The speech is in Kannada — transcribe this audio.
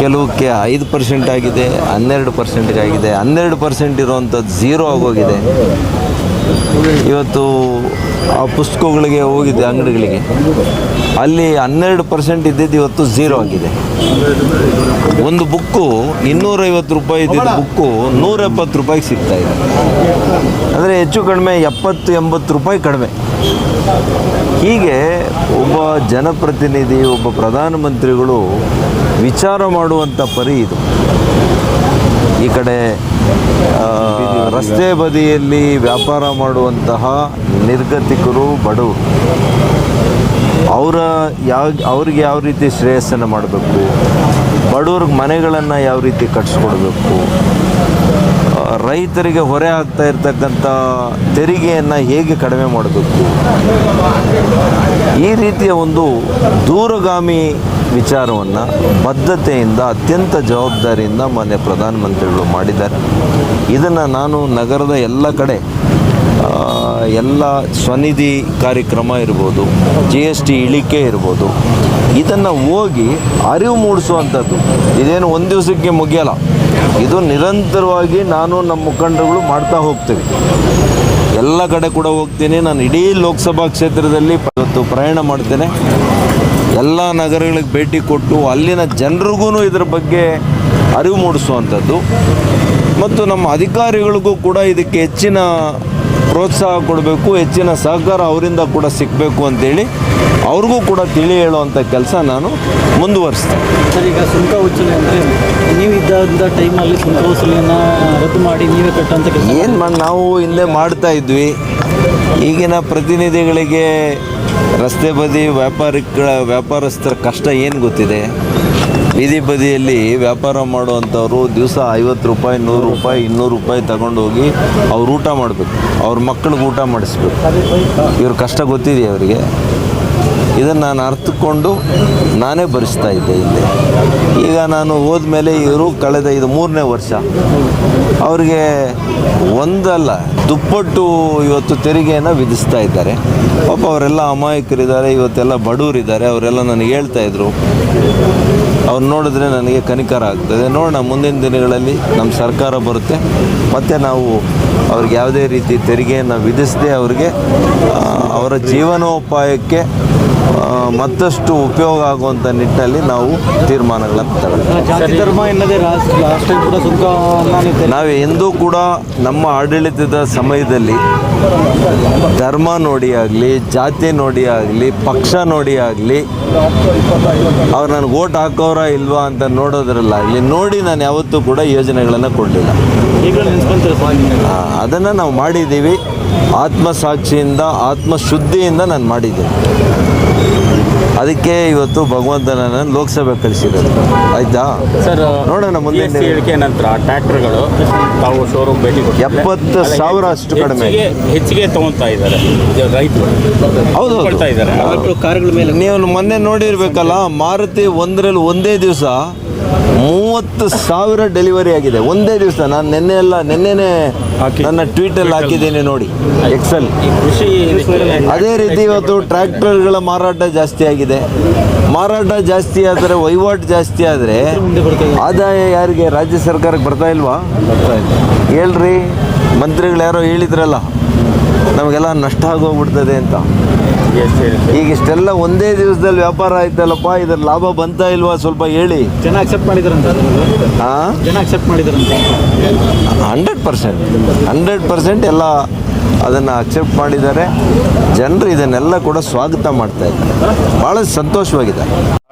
ಕೆಲವಕ್ಕೆ ಐದು ಪರ್ಸೆಂಟ್ ಆಗಿದೆ, ಹನ್ನೆರಡು ಪರ್ಸೆಂಟ್ಗೆ ಆಗಿದೆ, ಹನ್ನೆರಡು ಪರ್ಸೆಂಟ್ ಇರುವಂಥದ್ದು ಝೀರೋ ಆಗೋಗಿದೆ. ಇವತ್ತು ಆ ಪುಸ್ತಕಗಳಿಗೆ ಹೋಗಿದ್ದೆ, ಅಂಗಡಿಗಳಿಗೆ. ಅಲ್ಲಿ ಹನ್ನೆರಡು ಪರ್ಸೆಂಟ್ ಇದ್ದಿದ್ದು ಇವತ್ತು ಝೀರೋ ಆಗಿದೆ. ಒಂದು ಬುಕ್ಕು, ಇನ್ನೂರೈವತ್ತು ರೂಪಾಯಿ ಇದ್ದಿದ್ದು ಬುಕ್ಕು ನೂರ ಎಪ್ಪತ್ತು ರೂಪಾಯಿಗೆ ಸಿಗ್ತಾ ಇದೆ. ಅಂದರೆ ಹೆಚ್ಚು ಕಡಿಮೆ ಎಪ್ಪತ್ತು, ಎಂಬತ್ತು ರೂಪಾಯಿ ಕಡಿಮೆ. ಹೀಗೆ ಜನಪ್ರತಿನಿಧಿ, ಒಬ್ಬ ಪ್ರಧಾನಮಂತ್ರಿಗಳು ವಿಚಾರ ಮಾಡುವಂಥ ಪರಿ ಇದು. ಈ ಕಡೆ ರಸ್ತೆ ಬದಿಯಲ್ಲಿ ವ್ಯಾಪಾರ ಮಾಡುವಂತಹ ನಿರ್ಗತಿಕರು ಬಡವರು. ಅವರ ಯಾವ, ಅವ್ರಿಗೆ ಯಾವ ರೀತಿ ಶ್ರೇಯಸ್ಸನ್ನು ಮಾಡಬೇಕು? ಬಡವ್ರಿಗೆ ಮನೆಗಳನ್ನು ಯಾವ ರೀತಿ ಕಟ್ಸ್ಕೊಡ್ಬೇಕು? ರೈತರಿಗೆ ಹೊರೆ ಆಗ್ತಾ ಇರ್ತಕ್ಕಂಥ ತೆರಿಗೆಯನ್ನು ಹೇಗೆ ಕಡಿಮೆ ಮಾಡಬೇಕು? ಈ ರೀತಿಯ ಒಂದು ದೂರಗಾಮಿ ವಿಚಾರವನ್ನು ಬದ್ಧತೆಯಿಂದ, ಅತ್ಯಂತ ಜವಾಬ್ದಾರಿಯಿಂದ ಮಾನ್ಯ ಪ್ರಧಾನಮಂತ್ರಿಗಳು ಮಾಡಿದ್ದಾರೆ. ಇದನ್ನು ನಾನು ನಗರದ ಎಲ್ಲ ಕಡೆ ಎಲ್ಲ ಸ್ವನಿಧಿ ಕಾರ್ಯಕ್ರಮ ಇರ್ಬೋದು, ಜಿ ಎಸ್ ಟಿ ಇಳಿಕೆ ಇರ್ಬೋದು, ಇದನ್ನು ಹೋಗಿ ಅರಿವು ಮೂಡಿಸುವಂಥದ್ದು. ಇದೇನು ಒಂದು ದಿವಸಕ್ಕೆ ಮುಗಿಯಲ್ಲ. ಇದು ನಿರಂತರವಾಗಿ ನಾನು ನಮ್ಮ ಮುಖಂಡರುಗಳು ಮಾಡ್ತಾ ಹೋಗ್ತೀವಿ. ಎಲ್ಲ ಕಡೆ ಕೂಡ ಹೋಗ್ತೀನಿ. ನಾನು ಇಡೀ ಲೋಕಸಭಾ ಕ್ಷೇತ್ರದಲ್ಲಿ ಇವತ್ತು ಪ್ರಯಾಣ ಮಾಡ್ತೇನೆ. ಎಲ್ಲ ನಗರಗಳಿಗೆ ಭೇಟಿ ಕೊಟ್ಟು ಅಲ್ಲಿನ ಜನರಿಗೂ ಇದರ ಬಗ್ಗೆ ಅರಿವು ಮೂಡಿಸುವಂಥದ್ದು. ಮತ್ತು ನಮ್ಮ ಅಧಿಕಾರಿಗಳಿಗೂ ಕೂಡ ಇದಕ್ಕೆ ಹೆಚ್ಚಿನ ಪ್ರೋತ್ಸಾಹ ಕೊಡಬೇಕು ಹೆಚ್ಚಿನ ಸಹಕಾರ ಅವರಿಂದ ಕೂಡ ಸಿಗಬೇಕು ಅಂತೇಳಿ ಅವ್ರಿಗೂ ಕೂಡ ತಿಳಿ ಹೇಳುವಂಥ ಕೆಲಸ ನಾನು ಮುಂದುವರಿಸ್ತೇನೆ. ಸರ್ ಈಗ ಸುಂಕ ಉಚ್ಚಲಿ ಅಂದರೆ ನೀವು ಇದ್ದಂಥ ಟೈಮಲ್ಲಿ ಸುಂಕ ವಸೂಲಿಯನ್ನು ರದ್ದು ಮಾಡಿ ನೀವೇ ಕಟ್ಟಂತ ಕೆಲಸ ಏನು ಮಾಡಿ ನಾವು ಹಿಂದೆ ಮಾಡ್ತಾ ಇದ್ವಿ. ಈಗಿನ ಪ್ರತಿನಿಧಿಗಳಿಗೆ ರಸ್ತೆ ಬದಿ ವ್ಯಾಪಾರಿಗಳ ವ್ಯಾಪಾರಸ್ಥರ ಕಷ್ಟ ಏನು ಗೊತ್ತಿದೆ? ಬೀದಿ ಬದಿಯಲ್ಲಿ ವ್ಯಾಪಾರ ಮಾಡುವಂಥವ್ರು ದಿವಸ ಐವತ್ತು ರೂಪಾಯಿ, ನೂರು ರೂಪಾಯಿ, ಇನ್ನೂರು ರೂಪಾಯಿ ತಗೊಂಡೋಗಿ ಅವ್ರು ಊಟ ಮಾಡಬೇಕು. ಅವ್ರ ಮಕ್ಕಳಿಗೆ ಊಟ ಮಾಡಿಸ್ಬೇಕು. ಇವ್ರ ಕಷ್ಟ ಗೊತ್ತಿದೆ ಅವರಿಗೆ? ಇದನ್ನು ನಾನು ಅರ್ಥಕೊಂಡು ನಾನೇ ಭರಿಸ್ತಾ ಇದ್ದೆ ಇಲ್ಲಿ. ಈಗ ನಾನು ಹೋದ್ಮೇಲೆ ಇವರು ಕಳೆದ ಇದು ಮೂರನೇ ವರ್ಷ. ಅವರಿಗೆ ಒಂದಲ್ಲ, ದುಪ್ಪಟ್ಟು ಇವತ್ತು ತೆರಿಗೆಯನ್ನು ವಿಧಿಸ್ತಾ ಇದ್ದಾರೆ. ಪಾಪ ಅವರೆಲ್ಲ ಅಮಾಯಕರಿದ್ದಾರೆ, ಇವತ್ತೆಲ್ಲ ಬಡವರಿದ್ದಾರೆ, ಅವರೆಲ್ಲ ನನಗೆ ಹೇಳ್ತಾ ಇದ್ರು. ಅವ್ರು ನೋಡಿದ್ರೆ ನನಗೆ ಕನಿಕರ ಆಗ್ತದೆ. ನೋಡೋಣ, ಮುಂದಿನ ದಿನಗಳಲ್ಲಿ ನಮ್ಮ ಸರ್ಕಾರ ಬರುತ್ತೆ. ಮತ್ತು ನಾವು ಅವ್ರಿಗೆ ಯಾವುದೇ ರೀತಿ ತೆರಿಗೆಯನ್ನು ವಿಧಿಸದೆ ಅವರಿಗೆ ಅವರ ಜೀವನೋಪಾಯಕ್ಕೆ ಮತ್ತಷ್ಟು ಉಪಯೋಗ ಆಗುವಂಥ ನಿಟ್ಟಿನಲ್ಲಿ ನಾವು ತೀರ್ಮಾನಗಳನ್ನು ತಗೊಳ್ತೀವಿ ನಾವು ಎಂದೂ ಕೂಡ ನಮ್ಮ ಆಡಳಿತದ ಸಮಯದಲ್ಲಿ ಧರ್ಮ ನೋಡಿ ಆಗಲಿ ಜಾತಿ ನೋಡಿ ಆಗಲಿ ಪಕ್ಷ ನೋಡಿ ಆಗಲಿ ಅವ್ರು ನನಗೆ ಓಟ್ ಹಾಕೋರ ಇಲ್ವಾ ಅಂತ ನೋಡೋದ್ರಲ್ಲಾಗಲಿ ನೋಡಿ ನಾನು ಯಾವತ್ತೂ ಕೂಡ ಯೋಜನೆಗಳನ್ನು ಕೊಡಲಿಲ್ಲ. ಅದನ್ನು ನಾವು ಮಾಡಿದ್ದೀವಿ. ಆತ್ಮಸಾಕ್ಷಿಯಿಂದ ಆತ್ಮಶುದ್ಧಿಯಿಂದ ನಾನು ಮಾಡಿದ್ದೀನಿ ಅದಕ್ಕೆ ಇವತ್ತು ಭಗವಂತ ನನ್ನನ್ನು ಲೋಕಸಭೆ ಕಳಿಸಿರೋದು ಆಯ್ತಾ? ಸರ್ ನೋಡೋಣ ಮುಂದೆ ಹೇಳಿಕೆ ನಂತರ ಟ್ರ್ಯಾಕ್ಟರ್ಗಳು ತಾವು ಶೋರೂಮ್ ಭೇಟಿ ಎಪ್ಪತ್ತು ಸಾವಿರ ಅಷ್ಟು ಕಡಿಮೆ. ಹೆಚ್ಚಿಗೆ ತಗೊಂತಾ ಇದ್ದಾರೆ. ಇದು ರೈತರು ಹೌದು ಕಾರುಗಳ ಮೇಲೆ ನೀವು ಮೊನ್ನೆ ನೋಡಿರ್ಬೇಕಲ್ಲ ಮಾರುತಿ ಒಂದರಲ್ಲಿ ಒಂದೇ ದಿವಸ ಮೂವತ್ತು ಸಾವಿರ ಡೆಲಿವರಿ ಆಗಿದೆ. ಒಂದೇ ದಿವಸ ನಾನು ನಿನ್ನೆ ಎಲ್ಲ ನಿನ್ನೆನೆ ನನ್ನ ಟ್ವೀಟಲ್ಲಿ ಹಾಕಿದ್ದೀನಿ ನೋಡಿ ಎಕ್ಸೆಲ್ ಈ ಕೃಷಿ ಅದೇ ರೀತಿ ಇವತ್ತು ಟ್ರ್ಯಾಕ್ಟರ್ಗಳ ಮಾರಾಟ ಜಾಸ್ತಿ ಆಗಿದೆ. ಮಾರಾಟ ಜಾಸ್ತಿ ಆದರೆ ವಹಿವಾಟು ಜಾಸ್ತಿ ಆದರೆ ಆದಾಯ ಯಾರಿಗೆ? ರಾಜ್ಯ ಸರ್ಕಾರಕ್ಕೆ ಬರ್ತಾ ಇಲ್ವಾ? ಹೇಳ್ರಿ ಮಂತ್ರಿಗಳು ಯಾರೋ ಹೇಳಿದ್ರಲ್ಲ. ನಮಗೆಲ್ಲ ನಷ್ಟ ಆಗೋಗ್ಬಿಡ್ತದೆ ಅಂತ. ಈಗ ಇಷ್ಟೆಲ್ಲ ಒಂದೇ ದಿವಸದಲ್ಲಿ ವ್ಯಾಪಾರ ಆಯ್ತಲ್ಲಪ್ಪ ಇದರ ಲಾಭ ಬಂತಾ ಇಲ್ವಾ ಸ್ವಲ್ಪ ಹೇಳಿ. ಜನ ಅಕ್ಸೆಪ್ಟ್ ಮಾಡಿದಾರಂತ ಹಾಂ ಜನ ಅಕ್ಸೆಪ್ಟ್ ಮಾಡಿದಾರಂತ? ಹಂಡ್ರೆಡ್ ಪರ್ಸೆಂಟ್ ಹಂಡ್ರೆಡ್ ಪರ್ಸೆಂಟ್ ಎಲ್ಲ ಅದನ್ನು ಅಕ್ಸೆಪ್ಟ್ ಮಾಡಿದ್ದಾರೆ. ಜನರು ಇದನ್ನೆಲ್ಲ ಕೂಡ ಸ್ವಾಗತ ಮಾಡ್ತಾ ಇದ್ದಾರೆ. ಭಾಳ ಸಂತೋಷವಾಗಿದೆ